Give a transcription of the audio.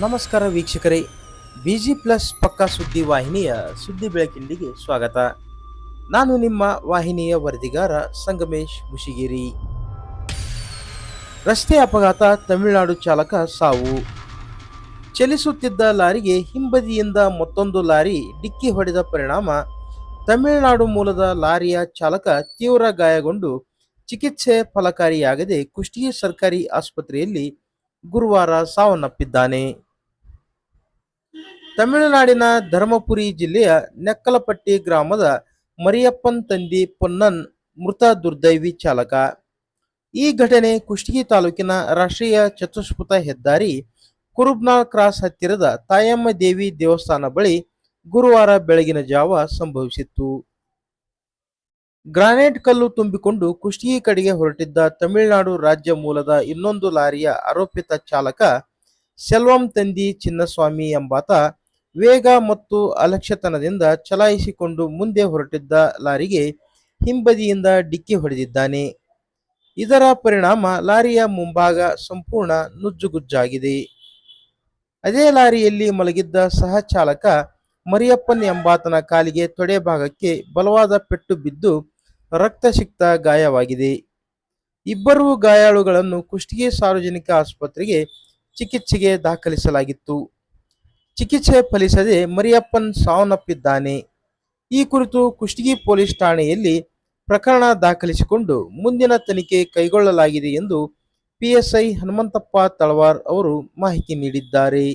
ನಮಸ್ಕಾರ ವೀಕ್ಷಕರೇ. Busy plus ಪಕ್ಕಾ ಸುದ್ದಿ ವಾಹಿನಿಯ ಸುದ್ದಿ ಬೆಳಕಿಂಡಿಗೆ ಸ್ವಾಗತ. ನಾನು ನಿಮ್ಮ ವಾಹಿನಿಯ ವರದಿಗಾರ ಸಂಗಮೇಶ್ ಮುಷಿಗಿರಿ. ರಸ್ತೆ ಅಪಘಾತ, ತಮಿಳುನಾಡು ಚಾಲಕ ಸಾವು. ಚಲಿಸುತ್ತಿದ್ದ ಲಾರಿಗೆ ಹಿಂಬದಿಯಿಂದ ಮತ್ತೊಂದು ಲಾರಿ ಡಿಕ್ಕಿ ಹೊಡೆದ ಪರಿಣಾಮ. ತಮಿಳುನಾಡು ಮೂಲದ ಲಾರಿಯ ಚಾಲಕ ತೀವ್ರ ಗಾಯಗೊಂಡು ಚಿಕಿತ್ಸೆ ಫಲಕಾರಿಯಾಗದೆ ಕುಷ್ಟಗಿ ಸರ್ಕಾರಿ ಆಸ್ಪತ್ರೆಯಲ್ಲಿ ಗುರುವಾರ ಸಾವನ್ನಪ್ಪಿದ್ದಾನೆ. ತಮಿಳುನಾಡಿನ ಧರ್ಮಪುರಿ ಜಿಲ್ಲೆಯ ನೆಕ್ಕಲಪಟ್ಟಿ ಗ್ರಾಮದ ಮರಿಯಪ್ಪನ್ ತಂದಿ ಪೊನ್ನನ್ ಮೃತ ದುರ್ದೈವಿ ಚಾಲಕ. ಈ ಘಟನೆ ಕುಷ್ಟಗಿ ತಾಲೂಕಿನ ರಾಷ್ಟ್ರೀಯ ಚತುಷ್ಪಥ ಹೆದ್ದಾರಿ ಕುರುಬ್ನಾಳ್ ಕ್ರಾಸ್ ಹತ್ತಿರದ ತಾಯಮ್ಮ ದೇವಿ ದೇವಸ್ಥಾನ ಬಳಿ ಗುರುವಾರ ಬೆಳಗಿನ ಜಾವ ಸಂಭವಿಸಿತ್ತು. ಗ್ರಾನೈಟ್ ಕಲ್ಲು ತುಂಬಿಕೊಂಡು ಕುಷ್ಟಗಿ ಕಡೆಗೆ ಹೊರಟಿದ್ದ ತಮಿಳುನಾಡು ರಾಜ್ಯ ಮೂಲದ ಇನ್ನೊಂದು ಲಾರಿಯ ಆರೋಪಿತ ಚಾಲಕ ಸೆಲ್ವಂ ತಂದಿ ಚಿನ್ನಸ್ವಾಮಿ ಎಂಬಾತ ವೇಗ ಮತ್ತು ಅಲಕ್ಷ್ಯತನದಿಂದ ಚಲಾಯಿಸಿಕೊಂಡು ಮುಂದೆ ಹೊರಟಿದ್ದ ಲಾರಿಗೆ ಹಿಂಬದಿಯಿಂದ ಡಿಕ್ಕಿ ಹೊಡೆದಿದ್ದಾನೆ. ಇದರ ಪರಿಣಾಮ ಲಾರಿಯ ಮುಂಭಾಗ ಸಂಪೂರ್ಣ ನುಜ್ಜುಗುಜ್ಜಾಗಿದೆ. ಅದೇ ಲಾರಿಯಲ್ಲಿ ಮಲಗಿದ್ದ ಸಹ ಚಾಲಕ ಮರಿಯಪ್ಪನ್ ಎಂಬಾತನ ಕಾಲಿಗೆ ತೊಡೆ ಭಾಗಕ್ಕೆ ಬಲವಾದ ಪೆಟ್ಟು ಬಿದ್ದು ರಕ್ತಸಿಕ್ತ ಗಾಯವಾಗಿದೆ. ಇಬ್ಬರು ಗಾಯಾಳುಗಳನ್ನು ಕುಷ್ಟಗಿ ಸಾರ್ವಜನಿಕ ಆಸ್ಪತ್ರೆಗೆ ಚಿಕಿತ್ಸೆಗೆ ದಾಖಲಿಸಲಾಗಿತ್ತು. ಚಿಕಿತ್ಸೆ ಫಲಿಸದೆ ಮರಿಯಪ್ಪನ್ ಸಾವನ್ನಪ್ಪಿದ್ದಾನೆ. ಈ ಕುರಿತು ಕುಷ್ಟಗಿ ಪೊಲೀಸ್ ಠಾಣೆಯಲ್ಲಿ ಪ್ರಕರಣ ದಾಖಲಿಸಿಕೊಂಡು ಮುಂದಿನ ತನಿಖೆ ಕೈಗೊಳ್ಳಲಾಗಿದೆ ಎಂದು ಪಿಎಸ್ಐ ಹನುಮಂತಪ್ಪ ತಳವಾರ್ ಅವರು ಮಾಹಿತಿ ನೀಡಿದ್ದಾರೆ.